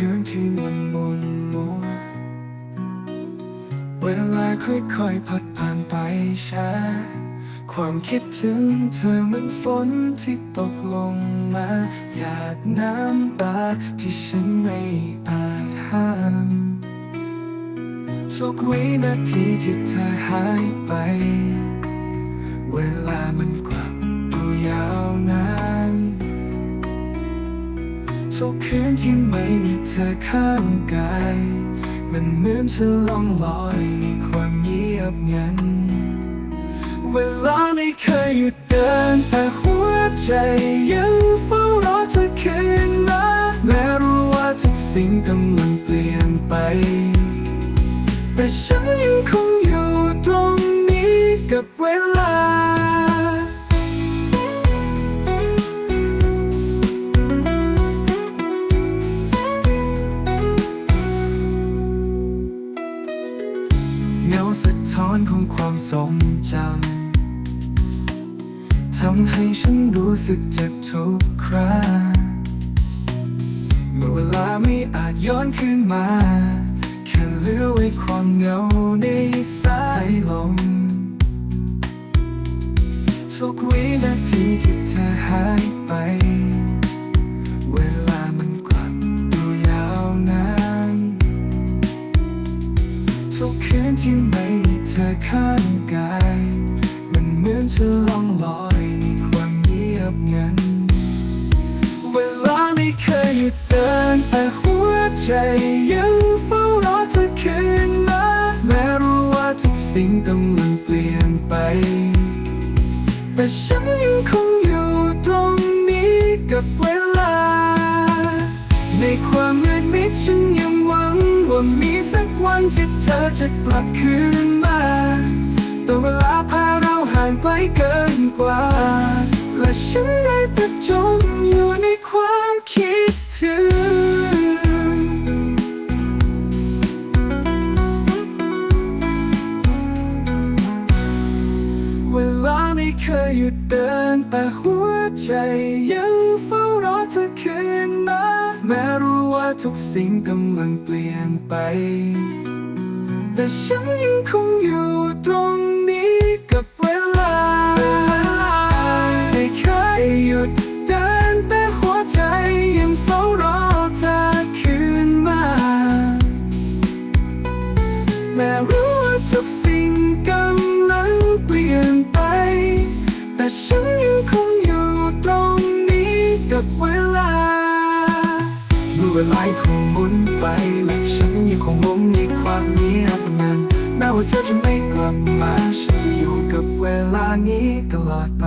คืนที่มันมุนมัวเวลาค่อยๆพัดผ่านไปช้าความคิดถึงเธอเหมือนฝนที่ตกลงมาหยาดน้ำตาที่ฉันไม่อาจห้ามทุกวินาทีที่เธอหายไป เวลามันกลับ ทุกคืนที่ไม่มีเธอข้างกาย มันเหมือนฉันล่องลอยในความเงียบงัน เวลาไม่เคยหยุดเดินแต่หัวใจยังเฝ้ารอเธอคืนมาแม้รู้ว่าทุกสิ่งกำลังเปลี่ยนไป แต่ฉันยังคงอยู่ตรงนี้กับเวลา อนของความทรงจำทำให้ฉันรู้สึกเจ็บทุกคราเมื่อเวลาไม่อาจย้อนคืนมา แค่เหลือไว้ความเหงาในสายลมทุกวินาทีที่เธอหายไป เวลามันกลับดูยาวนานทุกคืนที่ กาย มันเหมือนจะล่องลอยในความเงียบงัน เวลาไม่เคยหยุดเดินแต่หัวใจยังเฝ้ารอเธอคืนมาแม้รู้ว่าทุกสิ่งกำลังเปลี่ยนไป แต่ฉันยังคงอยู่ตรงนี้กับเวลา ในความมืดมิดฉันยังหวังว่ามีสักวันที่เธอจะกลับคืน จมอยู่ในความคิดถึง เวลาไม่เคยหยุดเดินแต่หัวใจยังเฝ้ารอเธอคืนมาแม้รู้ว่าทุกสิ่งกำลังเปลี่ยนไป แต่ฉันยังคงอยู่ตรง แม้รู้ว่าทุกสิ่งกำลังเปลี่ยนไป แต่ฉันยังคงอยู่ตรงนี้กับเวลาเมื่อเวลาคงหมุนไปและฉันยังคงงงในความเงียบงันแม้ว่าเธอจะไม่กลับมา ฉันจะอยู่กับเวลานี้ตลอดไป